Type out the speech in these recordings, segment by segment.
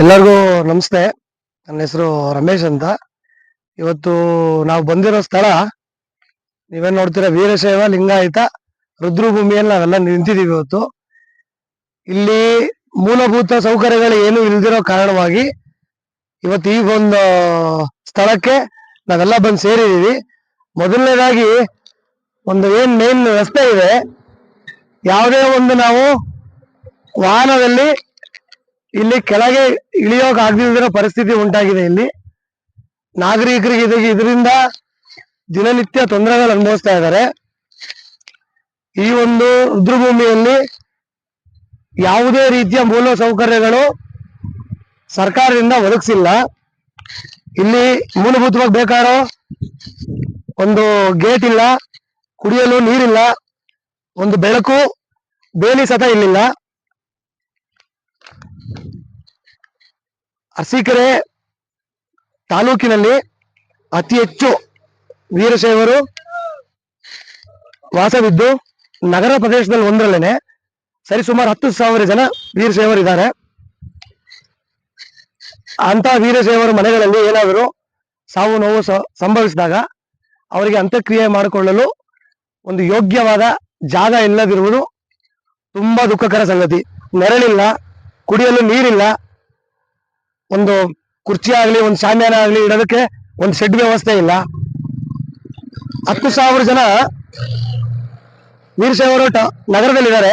ಎಲ್ಲರಿಗೂ ನಮಸ್ತೆ. ನನ್ನ ಹೆಸರು ರಮೇಶ್ ಅಂತ. ಇವತ್ತು ನಾವು ಬಂದಿರೋ ಸ್ಥಳ, ನೀವೇನ್ ನೋಡ್ತೀರಾ, ವೀರಶೈವ ಲಿಂಗಾಯತ ರುದ್ರಭೂಮಿಯಲ್ಲಿ ನಾವೆಲ್ಲ ನಿಂತಿದೀವಿ ಇವತ್ತು. ಇಲ್ಲಿ ಮೂಲಭೂತ ಸೌಕರ್ಯಗಳು ಏನು ಇಲ್ದಿರೋ ಕಾರಣವಾಗಿ ಇವತ್ತು ಈ ಒಂದು ಸ್ಥಳಕ್ಕೆ ನಾವೆಲ್ಲ ಬಂದು ಸೇರಿದೀವಿ ಮೊದಲನೇದಾಗಿ ಒಂದು ಏನ್ ಮೇನ್ ರಸ್ತೆ ಇದೆ, ಯಾವುದೇ ಒಂದು ನಾವು ವಾಹನದಲ್ಲಿ ಇಲ್ಲಿ ಕೆಳಗೆ ಇಳಿಯೋಕ್ ಆಗದಿರೋ ಪರಿಸ್ಥಿತಿ ಉಂಟಾಗಿದೆ ಇಲ್ಲಿ. ನಾಗರಿಕರಿಗೆ ಇದು ಇದರಿಂದ ದಿನನಿತ್ಯ ತೊಂದರೆಗಳು ಅನುಭವಿಸ್ತಾ ಇದ್ದಾರೆ. ಈ ಒಂದು ರುದ್ರಭೂಮಿಯಲ್ಲಿ ಯಾವುದೇ ರೀತಿಯ ಮೂಲ ಸೌಕರ್ಯಗಳು ಸರ್ಕಾರದಿಂದ ಒದಗಿಸಿಲ್ಲ. ಇಲ್ಲಿ ಮೂಲಭೂತವಾಗಿ ಬೇಕಾರೋ ಒಂದು ಗೇಟ್ ಇಲ್ಲ, ಕುಡಿಯಲು ನೀರಿಲ್ಲ, ಒಂದು ಬೆಳಕು, ಬೇಲಿ ಸತ ಇಲ್ಲಿಲ್ಲ. ಅರಸೀಕೆರೆ ತಾಲೂಕಿನಲ್ಲಿ ಅತಿ ಹೆಚ್ಚು ವೀರಶೈವರು ವಾಸವಿದ್ದು ನಗರ ಪ್ರದೇಶದಲ್ಲಿ ಒಂದರಲ್ಲೇನೆ. ಸರಿ, ಸುಮಾರು ಹತ್ತು ಸಾವಿರ ಜನ ವೀರಶೈವರು ಇದ್ದಾರೆ. ಅಂತ ವೀರಶೈವರ ಮನೆಗಳಲ್ಲಿ ಏನಾದರೂ ಸಾವು ನೋವು ಸಂಭವಿಸಿದಾಗ ಅವರಿಗೆ ಅಂತ್ಯಕ್ರಿಯೆ ಮಾಡಿಕೊಳ್ಳಲು ಒಂದು ಯೋಗ್ಯವಾದ ಜಾಗ ಇಲ್ಲದಿರುವುದು ತುಂಬಾ ದುಃಖಕರ ಸಂಗತಿ. ನೆರಳಿಲ್ಲ, ಕುಡಿಯಲು ನೀರಿಲ್ಲ ಒಂದು ಕುರ್ಚಿ ಆಗಲಿ ಒಂದು ಶಾಮ್ಯಾನ ಆಗಲಿ ಇಡೋದಕ್ಕೆ ಒಂದು ಶೆಡ್ ವ್ಯವಸ್ಥೆ ಇಲ್ಲ. ಹತ್ತು ಸಾವಿರ ಜನ ವೀರಶೈವರು ಟ- ನಗರದಲ್ಲಿದ್ದಾರೆ.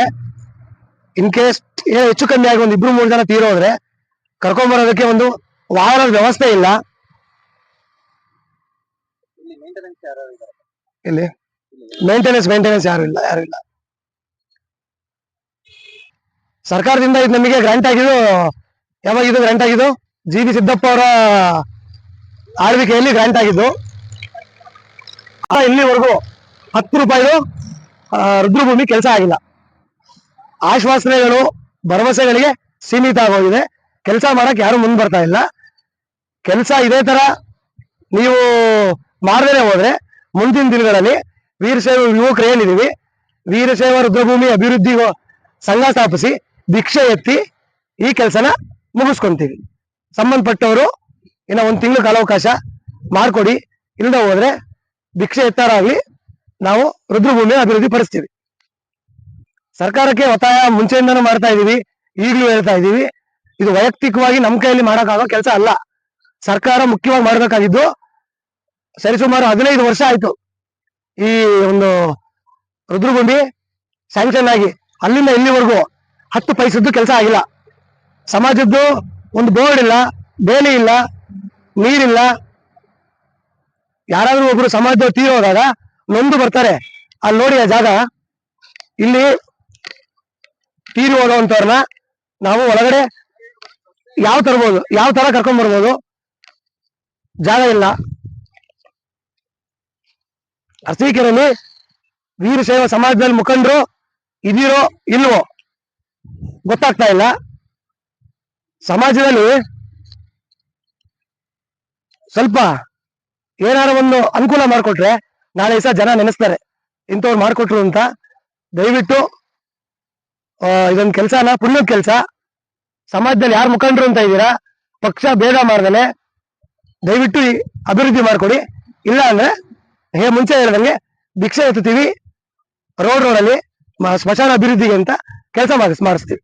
ಇನ್ ಕೇಸ್ ಹೆಚ್ಚು ಕಮ್ಮಿ ಆಗಿ ಒಂದು ಇಬ್ರು ಮೂರು ಜನ ತೀರೋದ್ರೆ ಕರ್ಕೊಂಬರೋದಕ್ಕೆ ಒಂದು ವಾಹನದ ವ್ಯವಸ್ಥೆ ಇಲ್ಲ. ಇಲ್ಲಿ ಮೇಂಟೆನೆನ್ಸ್ ಮೇಂಟೆನೆನ್ಸ್ ಯಾರು ಇಲ್ಲ ಯಾರು ಇಲ್ಲ. ಸರ್ಕಾರದಿಂದ ಇದು ನಮಗೆ ಗ್ರಾಂಟ್ ಆಗಿದ್ದು ಯಾವಾಗ ಇದು ಗ್ರಾಂಟ್ ಆಗಿದ್ದು? ಜಿ ಬಿ ಸಿದ್ದಪ್ಪ ಅವರ ಆಳ್ವಿಕೆಯಲ್ಲಿ ಗ್ರಾಂಟ್ ಆಗಿದ್ದು ಇಲ್ಲಿವರೆಗೂ ಹತ್ತು ರೂಪಾಯಿದು ರುದ್ರಭೂಮಿ ಕೆಲಸ ಆಗಿಲ್ಲ. ಆಶ್ವಾಸನೆಗಳು, ಭರವಸೆಗಳಿಗೆ ಸೀಮಿತ ಆಗೋಗಿದೆ. ಕೆಲಸ ಮಾಡಕ್ ಯಾರು ಮುಂದೆ ಬರ್ತಾ ಇಲ್ಲ. ಕೆಲಸ ಇದೇ ತರ ನೀವು ಮಾಡದೇ ಹೋದ್ರೆ, ಮುಂದಿನ ದಿನಗಳಲ್ಲಿ ವೀರಶೈವ ಯುವಕರು ಏನಿದೀವಿ ವೀರಶೈವ ರುದ್ರಭೂಮಿ ಅಭಿವೃದ್ಧಿ ಸಂಘ ಸ್ಥಾಪಿಸಿ, ಭಿಕ್ಷೆ ಎತ್ತಿ ಈ ಕೆಲಸನ ಮುಗಿಸ್ಕೊಂತೀವಿ. ಸಂಬಂಧಪಟ್ಟವರು ಇನ್ನ ಒಂದು ತಿಂಗಳ ಕಾಲಾವಕಾಶ ಮಾಡ್ಕೊಡಿ. ಇಲ್ಲದ ಹೋದ್ರೆ ಭಿಕ್ಷೆ ಎತ್ತಾರಾಗ್ಲಿ ನಾವು ರುದ್ರಭೂಮಿ ಅಭಿವೃದ್ಧಿ ಪಡಿಸ್ತೀವಿ. ಸರ್ಕಾರಕ್ಕೆ ಒತ್ತಾಯ ಮುಂಚೆಯಿಂದನೂ ಮಾಡ್ತಾ ಇದೀವಿ, ಈಗಲೂ ಹೇಳ್ತಾ ಇದ್ದೀವಿ ಇದು ವೈಯಕ್ತಿಕವಾಗಿ ನಮ್ಮ ಕೈಯಲ್ಲಿ ಮಾಡೋಕ್ಕಾಗೋ ಕೆಲಸ ಅಲ್ಲ. ಸರ್ಕಾರ ಮುಖ್ಯವಾಗಿ ಮಾಡಬೇಕಾಗಿದ್ದು ಸರಿಸುಮಾರು ಹದಿನೈದು ವರ್ಷ ಆಯ್ತು ಈ ಒಂದು ರುದ್ರಭೂಮಿ ಸ್ಯಾಂಕ್ಷನ್ ಆಗಿ. ಅಲ್ಲಿಂದ ಇಲ್ಲಿವರೆಗೂ ಹತ್ತು ಪೈಸದ್ದು ಕೆಲಸ ಆಗಿಲ್ಲ. ಸಮಾಜದ್ದು ಒಂದು ಬೋರ್ಡ್ ಇಲ್ಲ, ಬೇಲಿ ಇಲ್ಲ, ನೀರಿಲ್ಲ. ಯಾರಾದ್ರೂ ಒಬ್ರು ಸಮಾಜದವ್ರು ತೀರಿ ಹೋದಾಗ ನೊಂದು ಬರ್ತಾರೆ. ಅಲ್ಲಿ ನೋಡಿ ಆ ಜಾಗ. ಇಲ್ಲಿ ತೀರಿ ಹೋಗೋವಂಥವ್ರನ್ನ ನಾವು ಒಳಗಡೆ ಯಾವ ತರ್ಬೋದು, ಯಾವ ತರ ಕರ್ಕೊಂಡ್ ಬರ್ಬೋದು? ಜಾಗ ಇಲ್ಲ. ಅರಸೀಕೆರೆಯಲ್ಲಿ ವೀರಶೈವ ಸಮಾಜದಲ್ಲಿ ಮುಖಂಡರು ಇದೀರೋ ಇಲ್ವೋ ಗೊತ್ತಾಗ್ತಾ ಇಲ್ಲ. ಸಮಾಜದಲ್ಲಿ ಸ್ವಲ್ಪ ಏನಾರ ಒಂದು ಅನುಕೂಲ ಮಾಡಿಕೊಟ್ರೆ ನಾಳೆ ಸಹ ಜನ ನೆನೆಸ್ತಾರೆ. ಇಂಥವ್ರು ಮಾಡಿಕೊಟ್ರು ಅಂತ ದಯವಿಟ್ಟು ಇದೊಂದು ಕೆಲಸನ ಪುಣ್ಯದ ಕೆಲಸ. ಸಮಾಜದಲ್ಲಿ ಯಾರು ಮುಖಂಡರು ಅಂತ ಇದ್ದೀರಾ, ಪಕ್ಷ ಬೇಗ ಮಾಡ್ದಲೆ ದಯವಿಟ್ಟು ಅಭಿವೃದ್ಧಿ ಮಾಡಿಕೊಡಿ. ಇಲ್ಲ ಅಂದ್ರೆ ಹೇ ಮುಂಚೆ ಹೇಳ್ದಂಗೆ ಭಿಕ್ಷೆ ಎತ್ತುತ್ತೀವಿ, ರೋಡ್ ರೋಡಲ್ಲಿ ಸ್ಮಶಾನ ಅಭಿವೃದ್ಧಿಗೆ ಅಂತ ಕೆಲಸ ಮಾಡಿಸ್ ಮಾಡಿಸ್ತೀವಿ.